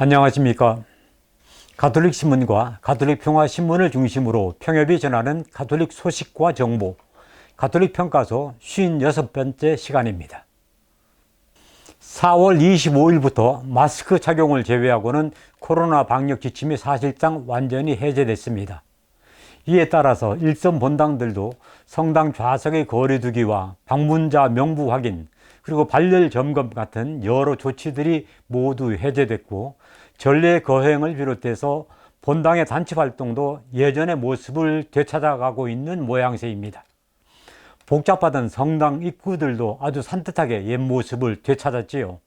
안녕하십니까. 가톨릭 신문과 가톨릭 평화 신문을 중심으로 평협이 전하는 가톨릭 소식과 정보, 가톨릭 평가소 56번째 시간입니다. 4월 25일부터 마스크 착용을 제외하고는 코로나 방역 지침이 사실상 완전히 해제됐습니다. 이에 따라서 일선 본당들도 성당 좌석의 거리두기와 방문자 명부 확인, 그리고 발열 점검 같은 여러 조치들이 모두 해제됐고 전례 거행을 비롯해서 본당의 단체 활동도 예전의 모습을 되찾아가고 있는 모양새입니다. 복잡하던 성당 입구들도 아주 산뜻하게 옛 모습을 되찾았지요.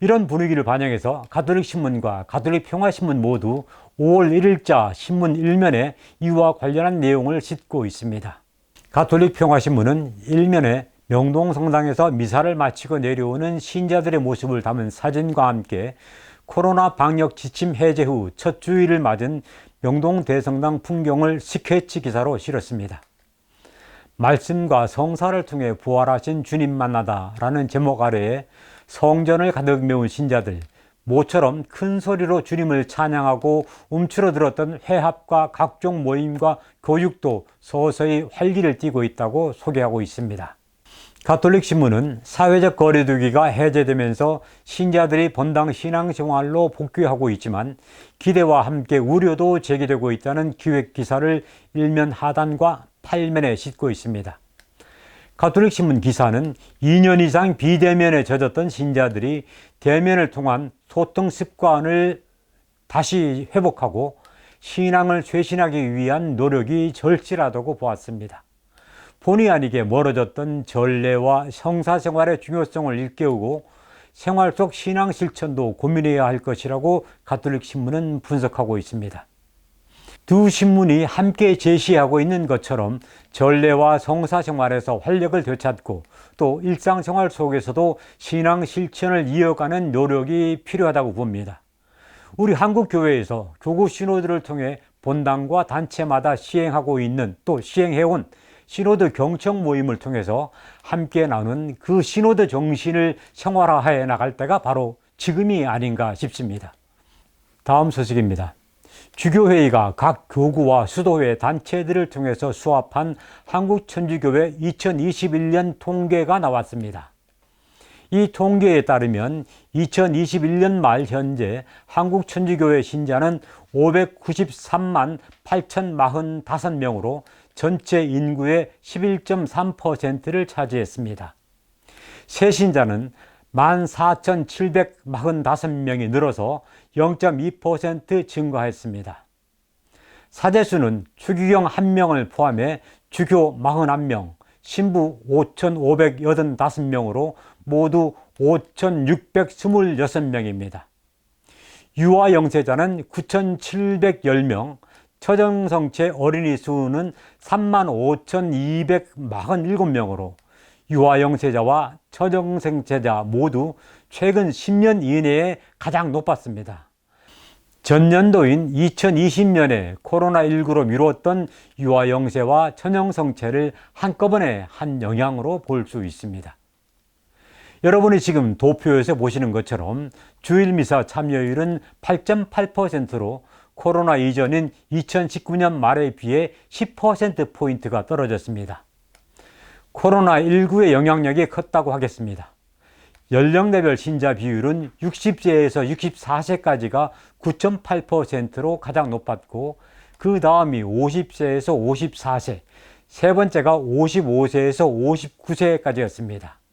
이런 분위기를 반영해서 가톨릭 신문과 가톨릭 평화신문 모두 5월 1일자 신문 일면에 이와 관련한 내용을 싣고 있습니다. 가톨릭 평화신문은 일면에 명동 성당에서 미사를 마치고 내려오는 신자들의 모습을 담은 사진과 함께 코로나 방역 지침 해제 후 첫 주일을 맞은 명동 대성당 풍경을 스케치 기사로 실었습니다. 말씀과 성사를 통해 부활하신 주님 만나다 라는 제목 아래에 성전을 가득 메운 신자들, 모처럼 큰 소리로 주님을 찬양하고 움츠러들었던 회합과 각종 모임과 교육도 서서히 활기를 띠고 있다고 소개하고 있습니다. 가톨릭 신문은 사회적 거리두기가 해제되면서 신자들이 본당 신앙생활로 복귀하고 있지만 기대와 함께 우려도 제기되고 있다는 기획 기사를 일면 하단과 8면에 싣고 있습니다. 가톨릭 신문 기사는 2년 이상 비대면에 젖었던 신자들이 대면을 통한 소통 습관을 다시 회복하고 신앙을 쇄신하기 위한 노력이 절실하다고 보았습니다. 본의 아니게 멀어졌던 전례와 성사 생활의 중요성을 일깨우고 생활 속 신앙 실천도 고민해야 할 것이라고 가톨릭 신문은 분석하고 있습니다. 두 신문이 함께 제시하고 있는 것처럼 전례와 성사 생활에서 활력을 되찾고 또 일상 생활 속에서도 신앙 실천을 이어가는 노력이 필요하다고 봅니다. 우리 한국 교회에서 교구 신호들을 통해 본당과 단체마다 시행하고 있는 또 시행해온 신호드 경청 모임을 통해서 함께 나눈 그 신호드 정신을 생활화해 나갈 때가 바로 지금이 아닌가 싶습니다. 다음 소식입니다. 주교회의가 각 교구와 수도회 단체들을 통해서 수합한 한국천주교회 2021년 통계가 나왔습니다. 이 통계에 따르면 2021년 말 현재 한국천주교회 신자는 593만 8,045명으로 전체 인구의 11.3%를 차지했습니다. 새 신자는 14,745명이 늘어서 0.2% 증가했습니다. 사제수는 추기경 1명을 포함해 주교 41명, 신부 5,585명으로 모두 5,626명입니다. 유아 영세자는 9,710명, 처정성체 어린이 수는 35,247명으로 유아 영세자와 처정생체자 모두 최근 10년 이내에 가장 높았습니다. 전년도인 2020년에 코로나19로 미뤘던 유아 영세와 천연성체를 한꺼번에 한 영향으로 볼 수 있습니다. 여러분이 지금 도표에서 보시는 것처럼 주일 미사 참여율은 8.8%로 코로나 이전인 2019년 말에 비해 10%포인트가 떨어졌습니다. 코로나19의 영향력이 컸다고 하겠습니다. 연령대별 신자 비율은 60세에서 64세까지가 9.8%로 가장 높았고 그 다음이 50세에서 54세, 세 번째가 55세에서 59세까지였습니다.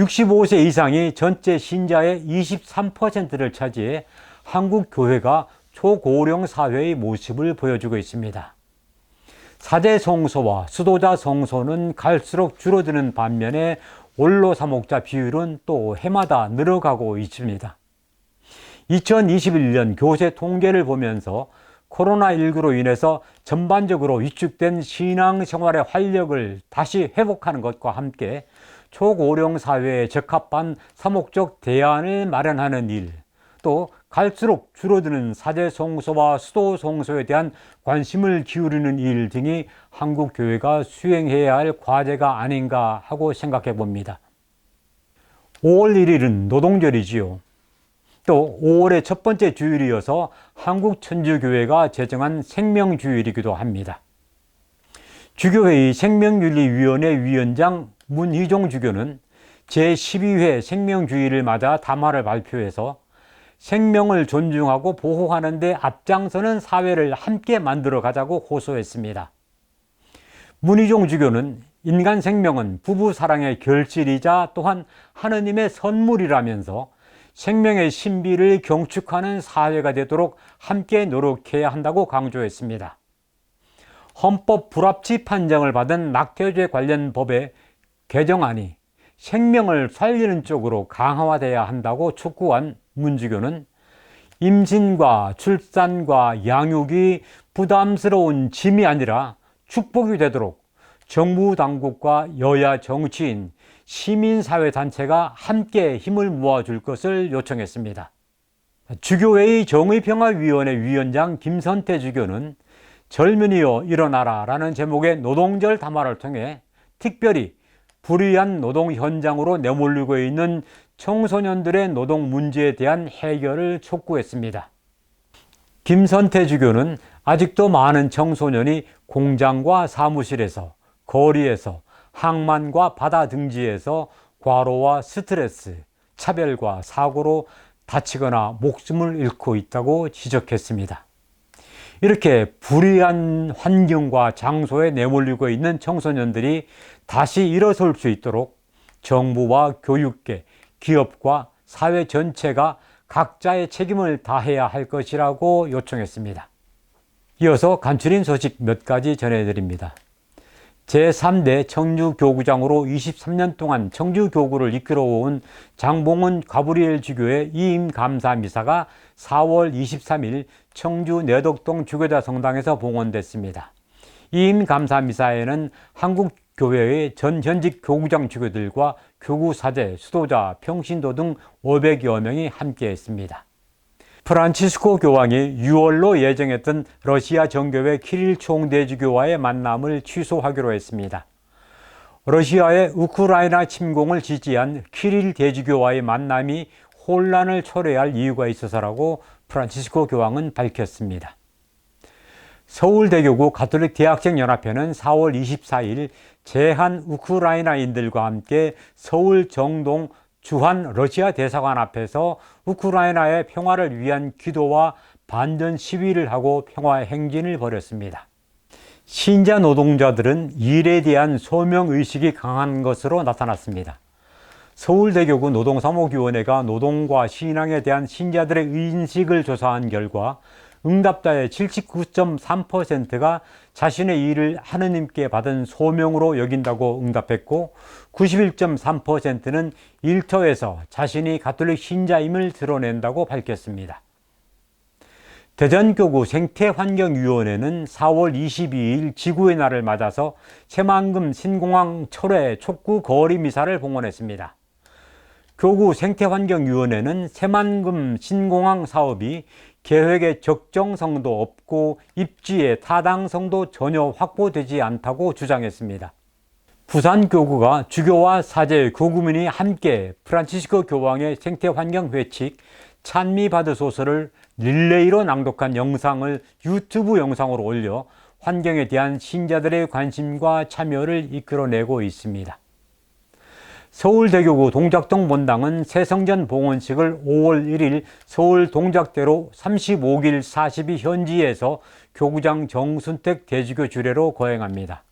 65세 이상이 전체 신자의 23%를 차지해 한국 교회가 초고령 사회의 모습을 보여주고 있습니다. 사제 성소와 수도자 성소는 갈수록 줄어드는 반면에 원로 사목자 비율은 또 해마다 늘어가고 있습니다. 2021년 교세 통계를 보면서 코로나19로 인해서 전반적으로 위축된 신앙생활의 활력을 다시 회복하는 것과 함께 초고령 사회에 적합한 사목적 대안을 마련하는 일, 또 갈수록 줄어드는 사제 성소와 수도 성소에 대한 관심을 기울이는 일 등이 한국 교회가 수행해야 할 과제가 아닌가 하고 생각해 봅니다. 5월 1일은 노동절이지요. 또 5월의 첫 번째 주일이어서 한국 천주교회가 제정한 생명주일이기도 합니다. 주교회의 생명윤리위원회 위원장 문희종 주교는 제12회 생명주의를 맞아 담화를 발표해서 생명을 존중하고 보호하는 데 앞장서는 사회를 함께 만들어 가자고 호소했습니다. 문희종 주교는 인간 생명은 부부 사랑의 결실이자 또한 하느님의 선물이라면서 생명의 신비를 경축하는 사회가 되도록 함께 노력해야 한다고 강조했습니다. 헌법 불합치 판정을 받은 낙태죄 관련 법의 개정안이 생명을 살리는 쪽으로 강화돼야 한다고 촉구한 문주교는 임신과 출산과 양육이 부담스러운 짐이 아니라 축복이 되도록 정부 당국과 여야 정치인, 시민사회단체가 함께 힘을 모아줄 것을 요청했습니다. 주교회의 정의평화위원회 위원장 김선태 주교는 젊은이여 일어나라 라는 제목의 노동절 담화를 통해 특별히 불의한 노동 현장으로 내몰리고 있는 청소년들의 노동 문제에 대한 해결을 촉구했습니다. 김선태 주교는 아직도 많은 청소년이 공장과 사무실에서, 거리에서, 항만과 바다 등지에서 과로와 스트레스, 차별과 사고로 다치거나 목숨을 잃고 있다고 지적했습니다. 이렇게 불의한 환경과 장소에 내몰리고 있는 청소년들이 다시 일어설 수 있도록 정부와 교육계, 기업과 사회 전체가 각자의 책임을 다해야 할 것이라고 요청했습니다. 이어서 간추린 소식 몇 가지 전해드립니다. 제3대 청주교구장으로 23년 동안 청주교구를 이끌어온 장봉은 가브리엘 주교의 이임 감사 미사가 4월 23일 청주 내덕동 주교자 성당에서 봉헌됐습니다. 이임 감사 미사에는 한국 교회의 전 현직 교구장 주교들과 교구 사제, 수도자, 평신도 등 500여 명이 함께했습니다. 프란치스코 교황이 6월로 예정했던 러시아 정교회 키릴 총대주교와의 만남을 취소하기로 했습니다. 러시아의 우크라이나 침공을 지지한 키릴 대주교와의 만남이 혼란을 초래할 이유가 있어서라고 프란치스코 교황은 밝혔습니다. 서울대교구 가톨릭 대학생 연합회는 4월 24일 제한 우크라이나인들과 함께 서울 정동 주한 러시아 대사관 앞에서 우크라이나의 평화를 위한 기도와 반전 시위를 하고 평화 행진을 벌였습니다. 신자 노동자들은 일에 대한 소명 의식이 강한 것으로 나타났습니다. 서울대교구 노동사무위원회가 노동과 신앙에 대한 신자들의 인식을 조사한 결과 응답자의 79.3%가 자신의 일을 하느님께 받은 소명으로 여긴다고 응답했고 91.3%는 일터에서 자신이 가톨릭 신자임을 드러낸다고 밝혔습니다. 대전교구 생태환경위원회는 4월 22일 지구의 날을 맞아서 새만금 신공항 철회 촉구 거리 미사를 봉헌했습니다. 교구 생태환경위원회는 새만금 신공항 사업이 계획의 적정성도 없고 입지의 타당성도 전혀 확보되지 않다고 주장했습니다. 부산 교구가 주교와 사제, 교구민이 함께 프란치스코 교황의 생태환경 회칙 찬미바드 소설을 릴레이로 낭독한 영상을 유튜브 영상으로 올려 환경에 대한 신자들의 관심과 참여를 이끌어내고 있습니다. 서울대교구 동작동 본당은 새성전 봉헌식을 5월 1일 서울 동작대로 35길 42 현지에서 교구장 정순택 대주교 주례로 거행합니다.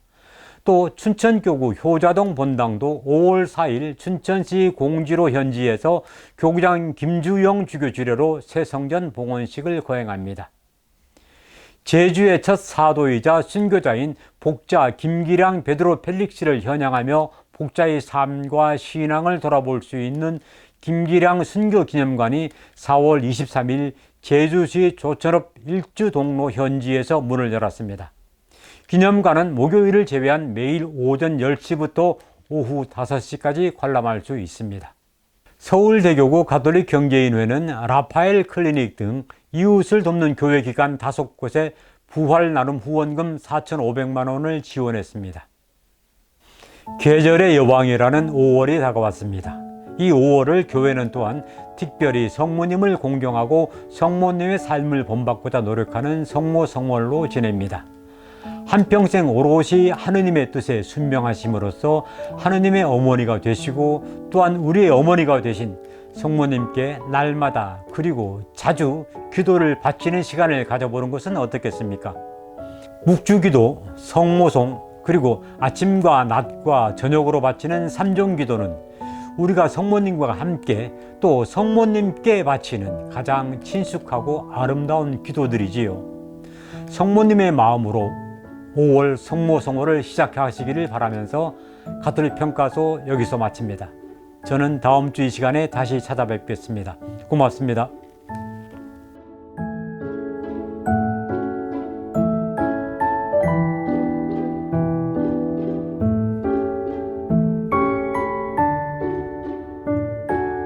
또 춘천교구 효자동 본당도 5월 4일 춘천시 공지로 현지에서 교구장 김주영 주교 주례로 새성전 봉헌식을 거행합니다. 제주의 첫 사도이자 순교자인 복자 김기량 베드로 펠릭스를 현양하며 복자의 삶과 신앙을 돌아볼 수 있는 김기량 순교 기념관이 4월 23일 제주시 조천읍 일주 동로 현지에서 문을 열었습니다. 기념관은 목요일을 제외한 매일 오전 10시부터 오후 5시까지 관람할 수 있습니다. 서울대교구 가톨릭 경제인회는 라파엘 클리닉 등 이웃을 돕는 교회 기관 5곳에 부활 나눔 후원금 4,500만 원을 지원했습니다. 계절의 여왕이라는 5월이 다가왔습니다. 이 5월을 교회는 또한 특별히 성모님을 공경하고 성모님의 삶을 본받고자 노력하는 성모 성월로 지냅니다. 한평생 오롯이 하느님의 뜻에 순명하심으로써 하느님의 어머니가 되시고 또한 우리의 어머니가 되신 성모님께 날마다 그리고 자주 기도를 바치는 시간을 가져보는 것은 어떻겠습니까? 묵주기도, 성모송, 그리고 아침과 낮과 저녁으로 바치는 삼종 기도는 우리가 성모님과 함께 또 성모님께 바치는 가장 친숙하고 아름다운 기도들이지요. 성모님의 마음으로 5월 성모성호를 시작하시기를 바라면서 가톨릭 평가소 여기서 마칩니다. 저는 다음 주 이 시간에 다시 찾아뵙겠습니다. 고맙습니다.